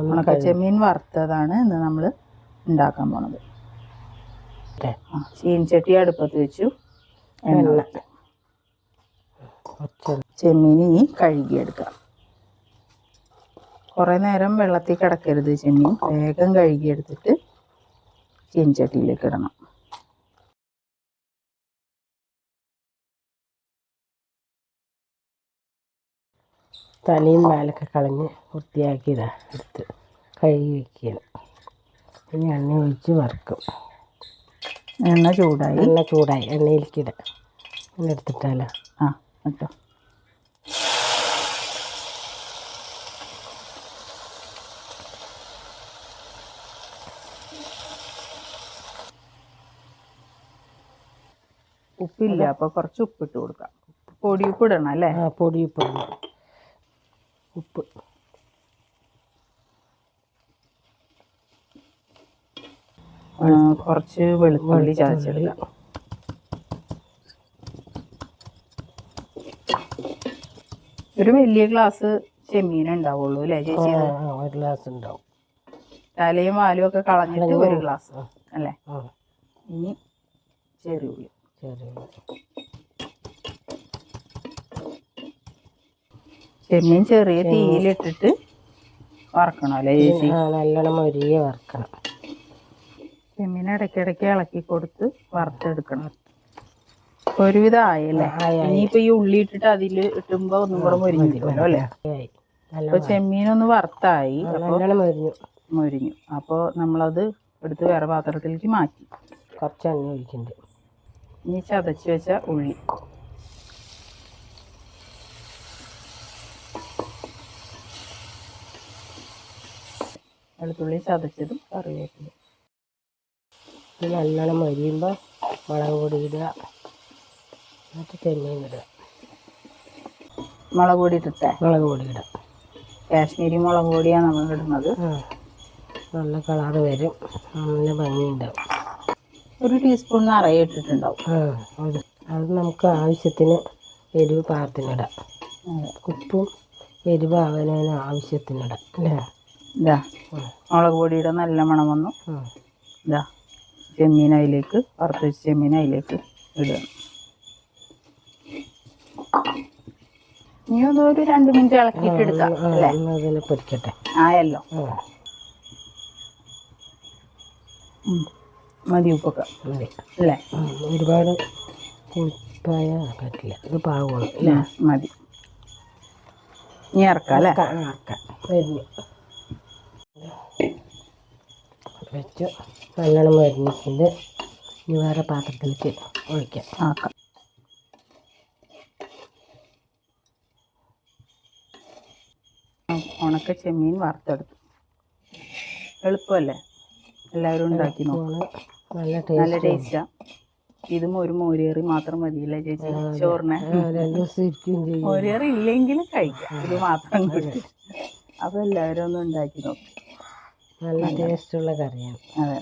ഉണക്ക ചെമ്മീൻ വറുത്തതാണ് ഇന്ന് നമ്മൾ ഉണ്ടാക്കാൻ പോണത്. ചീൻചട്ടി അടുപ്പത്ത് വെച്ചു. എണ്ണ ചെമ്മീൻ ഇനി കഴുകിയെടുക്കാം. കുറേ നേരം വെള്ളത്തിൽ കിടക്കരുത് ചെമ്മീൻ. വേഗം കഴുകിയെടുത്തിട്ട് ചീൻചട്ടിയിലേക്ക് ഇടണം. തലയും വാലൊക്കെ കളഞ്ഞ് വൃത്തിയാക്കിയതാണ് എടുത്ത് കഴുകി വെക്കുകയാണ്. ഇനി എണ്ണ ഒഴിച്ച് വറുക്കും. എണ്ണ ചൂടായി? എണ്ണ ചൂടായി. എണ്ണയിലേക്കിട എണ്ണ എടുത്തിട്ടാലോ? ആ കേട്ടോ ഉപ്പില്ല അപ്പൊ കുറച്ച് ഉപ്പിട്ട് കൊടുക്കാം. പൊടി ഉപ്പ് ഇടണം അല്ലേ? ആ പൊടി ഉപ്പ് ഇടണം. ഉപ്പ്. കുറച്ച് വെളുത്തുള്ളി ചതച്ചെടുക്കാം. ഒരു വലിയ ഗ്ലാസ് ചെമ്മീൻ ഉണ്ടാവുള്ളൂ അല്ലേ ചേച്ചി? ഒരു ഗ്ലാസ് ഉണ്ടാവും. തലയും വാലും ഒക്കെ കളഞ്ഞിട്ട് ഒരു ഗ്ലാസ്. അല്ലേ? ഇനി ചെറിയ ചെറിയ ചെമ്മീൻ ചെറിയ തീയിലിട്ടിട്ട് വറക്കണം അല്ലേ ചേച്ചി? നല്ലോണം മൊരിയെ വറക്കണം. ചെമ്മീൻ ഇടയ്ക്കിടയ്ക്ക് ഇളക്കി കൊടുത്ത് വറുത്തെടുക്കണം. ഒരുവിധം ആയല്ലേ? ഇനിയിപ്പോ ഈ ഉള്ളി ഇട്ടിട്ട് അതിൽ ഇട്ടുമ്പോ ഒന്നും കൂടെ മൊരിഞ്ഞിരിക്കുമല്ലോ അല്ലേ? അപ്പൊ ചെമ്മീനൊന്ന് വറുത്തായി മുരിഞ്ഞു മൊരിഞ്ഞു. മൊരിഞ്ഞു. അപ്പോൾ നമ്മളത് എടുത്ത് വേറെ പാത്രത്തിലേക്ക് മാറ്റി. കുറച്ച് എണ്ണ ഒഴിക്കുന്നുണ്ട്. ഇനി ചതച്ച് വെച്ച ഉള്ളി. വെളുത്തുള്ളി ചതച്ചതും കറിവേപ്പിലും ഇത് നല്ലോണം മൊരിയുമ്പോൾ മുളക് പൊടി ഇടുക. എന്നിട്ട് ചെമ്മീൻ ഇടുക. മുളക് പൊടി ഇട്ടിട്ടെ? മുളക് പൊടി ഇടുക കാശ്മീരി മുളക് പൊടിയാണ് നമ്മൾ ഇടുന്നത്. നല്ല കളറ് വരും. നല്ല ഭംഗിയുണ്ടാവും. ഒരു ടീസ്പൂൺ നിറയെ ഇട്ടിട്ടുണ്ടാവും. അത് നമുക്ക് ആവശ്യത്തിന് എരിവ് പാകത്തിനിടാം. ഉപ്പും എരിവ് അവനവന് ആവശ്യത്തിനിടാം അല്ലേ? ഇതാ മുളക് പൊടിയുടെ നല്ല മണം വന്നു. ഇതാ ചെമ്മീൻ അതിലേക്ക് വറുത്ത് വെച്ച് ചെമ്മീൻ അതിലേക്ക് ഇടുക. ഇനി രണ്ട് മിനിറ്റ് ഇളക്കിയിട്ട് എടുക്കാം അല്ലേ? പൊരിക്കട്ടെ. ആയല്ലോ. മതി ഉപ്പൊക്കെ. അല്ലേ? ഒരുപാട് പറ്റില്ല ഇത് അല്ലേ? മതി. ഇനി ഇറക്കാം അല്ലേ? ക- ആ, ആക്കാം മരുന്ന് വെച്ചു നല്ലോണം മരുന്നിട്ടുണ്ട് ഇനി വേറെ പാത്രത്തിലേക്ക് ഒഴിക്കാം. ആക്കാം. ഉണക്ക ചെമ്മീൻ വറുത്തെടുത്തു. എളുപ്പമല്ലേ? എല്ലാവരും ഉണ്ടാക്കി നല്ല ടേസ്റ്റാ ഇതും ഒരു മോരേറി മാത്രം മതിയല്ലേ ചേച്ചി? ചോറിന്? മോരേറി ഇല്ലെങ്കിലും കഴിക്കാം. ഇത് മാത്രം കിട്ടും അപ്പൊ എല്ലാവരും ഒന്ന് ഉണ്ടാക്കി നോക്കും. നല്ല ടേസ്റ്റുള്ള കറിയാണ്. അതെ.